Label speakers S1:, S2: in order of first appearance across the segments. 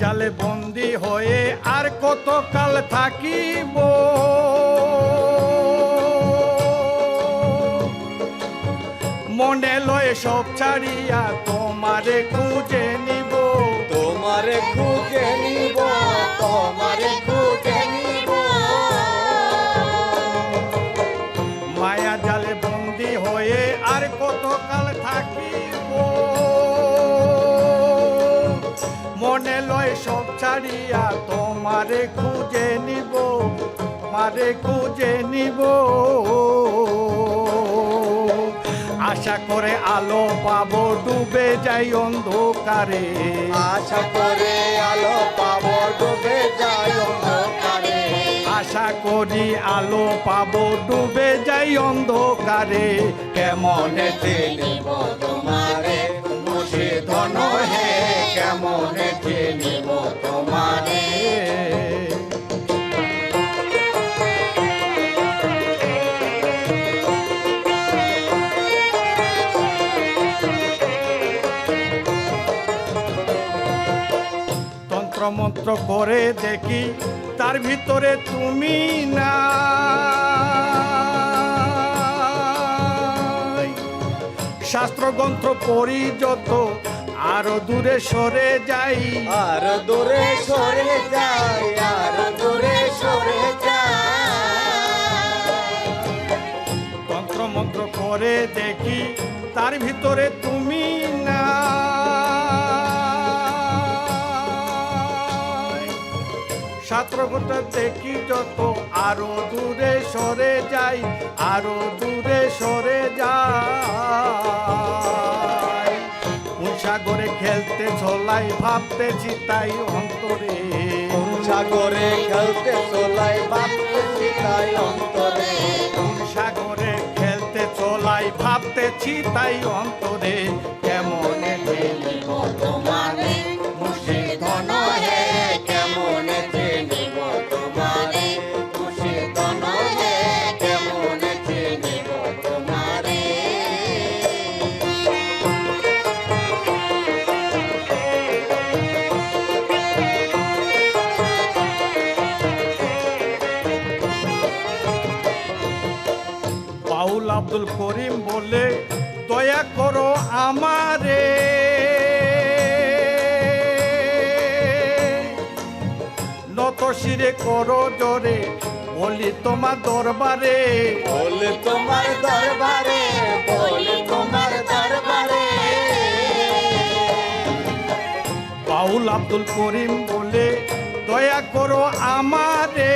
S1: জালে বন্দি হয়ে আর কত কাল থাকিব? সব ছাড়িয়া তোমারে খুঁজে নিব।
S2: তোমারে খুঁজে নিব তোমারে খুঁজে নিব।
S1: মায়া জালে বন্দি হয়ে আর কতকাল থাকিব? মনে লয় সব ছাড়িয়া তোমারে খুঁজে নিব তোমারে খুঁজে নিব। আশা করে আলো পাবো ডুবে যাই অন্ধকারে।
S2: আশা করে আলো পাবো ডুবে যায় অন্ধকারে।
S1: আশা করি আলো পাবো ডুবে যাই অন্ধকারে। কেমন
S2: নিব তোমারে? মুর্শিদ নহে কেমনেতে নিব
S1: মন্ত্র করে দেখি তার ভিতরে তুমি না শাস্ত্রগ্রন্থ পড়ি যত আরও দূরে সরে যাই।
S2: আর দূরে সরে যাই আর দূরে সরে যায়
S1: তন্ত্র মন্ত্র করে দেখি তার ভিতরে তুমি না ছাত্রগোটা দেখি যত আরও দূরে সরে যাই আরও দূরে সরে যাই। সাগরে খেলতে ঝোলাই ভাবতেছি তাই অন্তরে।
S2: সাগরে খেলতে চলাই ভাবতেছি তাই অন্তরে।
S1: সাগরে খেলতে চলাই ভাবতেছি তাই অন্তরে। বাউল আব্দুল করিম বলে দয়া করো আমারে। নত শিরে করো জরে বলি তোমার দরবারে।
S2: বলে তোমার দরবারে বলে তোমার দরবারে।
S1: বাউল আব্দুল করিম বলে দয়া করো আমারে।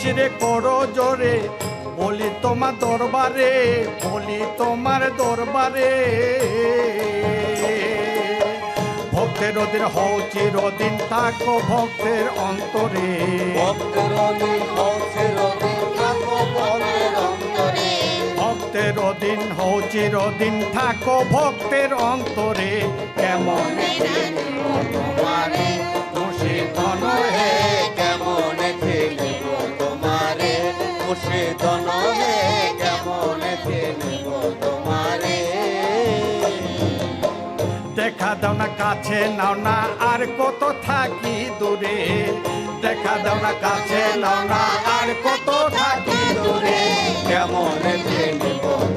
S1: শিরে করো জোরে বলি তোমার দরবারে বলি তোমার দরবারে। ভক্তের দিন হও চিরদিন থাকো ভক্তের অন্তরে।
S2: ভক্তের অনিল হচ্ছে রদিন থাকো ভক্তের অন্তরে।
S1: ভক্তের দিন হও চিরদিন থাকো ভক্তের অন্তরে। কেমন
S2: তোমারে? মুর্শিদ নহে কেমন কেমন তোমারে?
S1: দেখা দাও না কাছে নাও না আর কত থাকি দূরে। দেখা দাও না কাছে নাও না আর কত থাকি দূরে।
S2: কেমন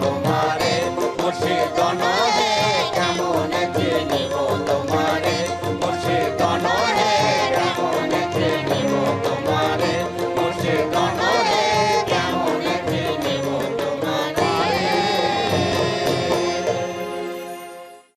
S2: তোমারে? মুর্শিদ নহে